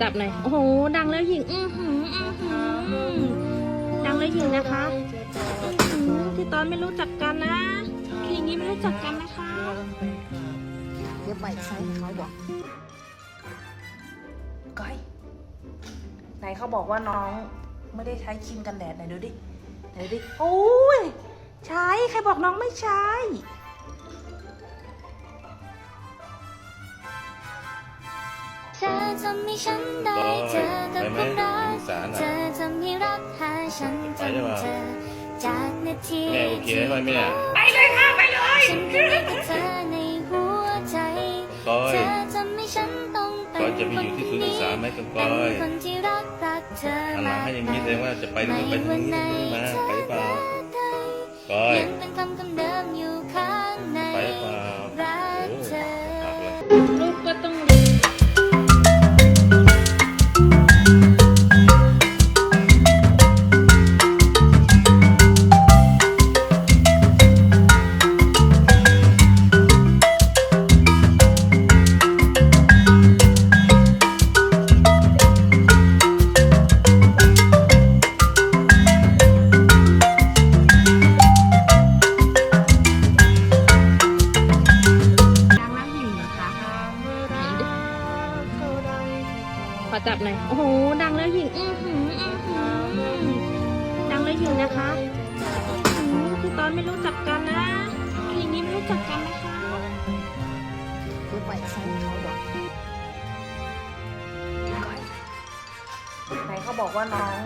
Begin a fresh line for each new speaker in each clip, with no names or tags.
จับหน่อย โอ้โห ดังแล้วหญิง อือหืออื้อหือดังแล้วหญิงนะคะอื้อหือที่ตอนไม่รู้จักกันนะคืออย่างนี้ไม่รู้จักกันนะคะ
เดี๋ยวไปใช้เขาบอกก้อยไหนเขาบอกว่าน้องไม่ได้ใช้ครีมกันแดดไหนดูดิไหนดูดิโอ้ยใช้ใครบอกน้องไม่ใช้
เธอทำให้ฉันได้เจอกับความรัก
สาร
เธ
อะ
อทำให้รักหาฉันจน
ไปได้ปะ
เจอจากนาที
แม่โอเคไหมแม่
ไปเลยค่ะไปเลยฉันก็มีแต่เธอในหัวใจ
ก้อย
เธอทำให้ฉันต้องเป็
ก้อย
น
จะไป
ค
อนยู่ที่
ค
ศู
น
นย์ศึก
นี้
ษาไหมกัน
เป็
ก้
น
อย
คนที่รักรักเธอ
หันหลั
มาง
ให้อย่างนี้แสดงว่าจะไปหรือ
ไม่
ไม่ไป
วันไหน
มา
เธ
ไป
อ
เปล่า
ได้
ก้อย
ยังเป็นคำคำเดิมอยู่ข้างใน
ไปเปล่า
รัก
โอ้
เธอ
จับหน่อย โอ้โห ดังแล้วหญิง อือหืออื้อหือดังแล้วหญิงนะคะอื้อหือที่ตอนไม่รู้จักกันนะคือย่างนี้ไม่รู้จักกันนะคะ
เดี๋ยวไปใช้เขาบอกก้อไหนเขาบอกว่าน้อง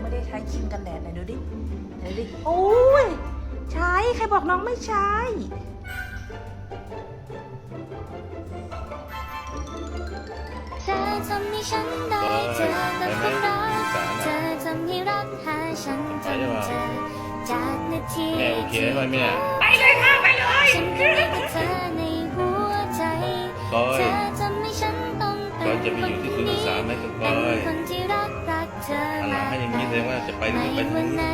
ไม่ได้ใช้ครีมกันแดดไหนดูดิไหนดูดิโอ้ยใช้ใครบอกน้องไม่ใช้
ทำให้ฉันได้เจอกับความรักเธ
อ
ทำให้รักหาฉันจนเจอจากนาที
แม่โอเคไหมแม่
ฉันก็มีแต่เธอในหัวใจเธอทำให้ฉันต้องเป็น
จะไป
ค
อนยู่ที่ศูนย์ศึ
นี้
กษาไหมกัน
เป็
ก้อนย
คนที่รักรักเธอ
หันหลั
มา
ให้อย่างนี้แสดงว่าจะไป
ไม่
ไม่ไป
วันไหน
มา
เธอ
ไป